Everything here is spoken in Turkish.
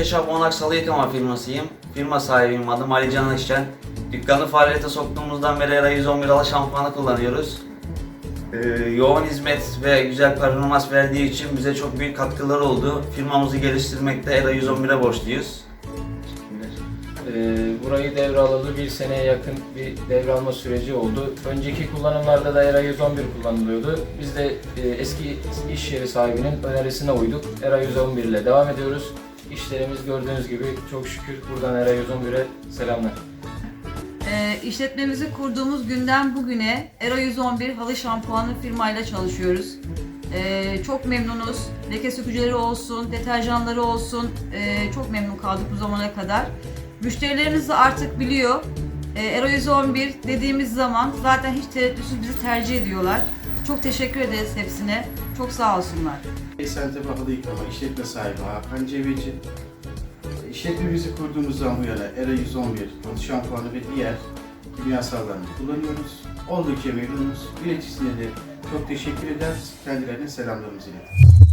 Keşaf Onak Salı Yıkama firmasıyım. Firma sahibiyim. Adım Ali Can Işçen. Dükkanı faaliyete soktuğumuzdan beri Era 111 ala şampuanı kullanıyoruz. Ee, yoğun hizmet ve güzel performans verdiği için bize çok büyük katkıları oldu. Firmamızı geliştirmekte Era 111'e borçluyuz. Ee, burayı devralalı bir seneye yakın bir devralma süreci oldu. Önceki kullanımlarda da ERA 111 kullanılıyordu. Biz de e, eski iş yeri sahibinin önerisine uyduk. ERA 111 ile devam ediyoruz. İşlerimiz gördüğünüz gibi çok şükür buradan ERA 111'e selamlar. Ee, işletmemizi kurduğumuz günden bugüne Era 111 halı şampuanı firmayla çalışıyoruz. Ee, çok memnunuz. Leke sökücüleri olsun, deterjanları olsun. ee, çok memnun kaldık bu zamana kadar. Müşterilerimiz de artık biliyor. Ee, Era 111 dediğimiz zaman zaten hiç tereddütsüz bizi tercih ediyorlar. Çok teşekkür ederiz hepsine. Çok sağ olsunlar. Esentepe Halı Yıkama işletme sahibi Hakan Cebeci. İşletmemizi kurduğumuzdan bu yana ERA 111, halı şampuanı ve diğer kimyasallarını kullanıyoruz. Oldukça memnunuz. Üreticisine de çok teşekkür ederiz. Kendilerine selamlarımızı iletin.